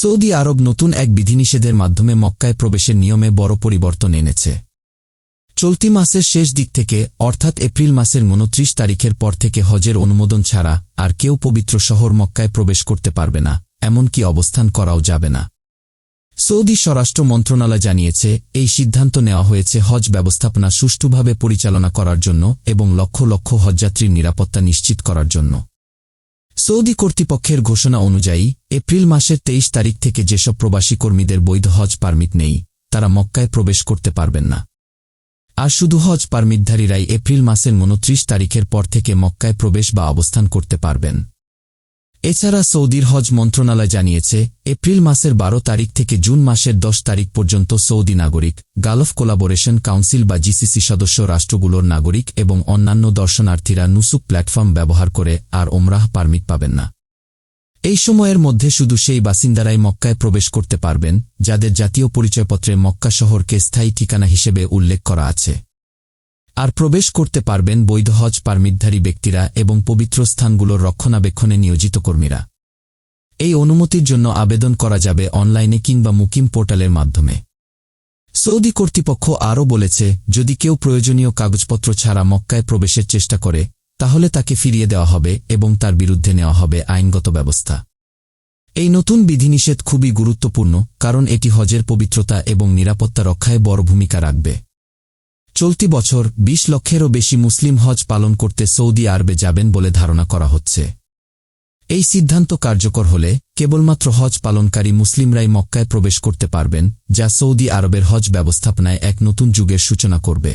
Saudi আরব নতুন এক বিধিনিষেধের মাধ্যমে মক্কায় প্রবেশের নিয়মে বড় পরিবর্তন এনেছে। চলতি মাসের শেষ দিক থেকে, অর্থাৎ এপ্রিল মাসের উনত্রিশ তারিখের পর থেকে হজের অনুমোদন ছাড়া আর কেউ পবিত্র শহর মক্কায় প্রবেশ করতে পারবে না, এমনকি অবস্থান করাও যাবে না। সৌদি স্বরাষ্ট্র মন্ত্রণালয় জানিয়েছে, এই সিদ্ধান্ত নেওয়া হয়েছে হজ ব্যবস্থাপনা সুষ্ঠুভাবে পরিচালনা করার জন্য এবং লক্ষ লক্ষ হজযাত্রীর নিরাপত্তা নিশ্চিত করার জন্য। সৌদি কর্তৃপক্ষের ঘোষণা অনুযায়ী, এপ্রিল মাসের তেইশ তারিখ থেকে যেসব প্রবাসী কর্মীদের বৈধ হজ পারমিট নেই, তারা মক্কায় প্রবেশ করতে পারবেন না। আর শুধু হজ পারমিটধারীরাই এপ্রিল মাসের উনত্রিশ তারিখের পর থেকে মক্কায় প্রবেশ বা অবস্থান করতে পারবেন। এছাড়া সৌদির হজ মন্ত্রণালয় জানিয়েছে, এপ্রিল মাসের বারো তারিখ থেকে জুন মাসের দশ তারিখ পর্যন্ত সৌদি নাগরিক, গালফ কোলাবোরেশন কাউন্সিল বা জিসিসি সদস্য রাষ্ট্রগুলোর নাগরিক এবং অন্যান্য দর্শনার্থীরা নুসুক প্ল্যাটফর্ম ব্যবহার করে আর ওমরাহ পারমিট পাবেন না। এই সময়ের মধ্যে শুধু সেই বাসিন্দারাই মক্কায় প্রবেশ করতে পারবেন, যাদের জাতীয় পরিচয়পত্রে মক্কা শহরকে স্থায়ী ঠিকানা হিসেবে উল্লেখ করা আছে। আর প্রবেশ করতে পারবেন বৈধ হজ পারমিটধারী ব্যক্তিরা এবং পবিত্র স্থানগুলোর রক্ষণাবেক্ষণে নিয়োজিত কর্মীরা। এই অনুমতির জন্য আবেদন করা যাবে অনলাইনে কিংবা মুকিম পোর্টালের মাধ্যমে। সৌদি কর্তৃপক্ষ আরও বলেছে, যদি কেউ প্রয়োজনীয় কাগজপত্র ছাড়া মক্কায় প্রবেশের চেষ্টা করে, তাহলে তাকে ফিরিয়ে দেওয়া হবে এবং তার বিরুদ্ধে নেওয়া হবে আইনগত ব্যবস্থা। এই নতুন বিধিনিষেধ খুবই গুরুত্বপূর্ণ, কারণ এটি হজের পবিত্রতা এবং নিরাপত্তা রক্ষায় বড় ভূমিকা রাখবে। চলতি বছর ২০ লক্ষেরও বেশি মুসলিম হজ পালন করতে সৌদি আরবে যাবেন বলে ধারণা করা হচ্ছে। এই সিদ্ধান্ত কার্যকর হলে কেবলমাত্র হজ পালনকারী মুসলিমরাই মক্কায় প্রবেশ করতে পারবেন, যা সৌদি আরবের হজ ব্যবস্থাপনায় এক নতুন যুগের সূচনা করবে।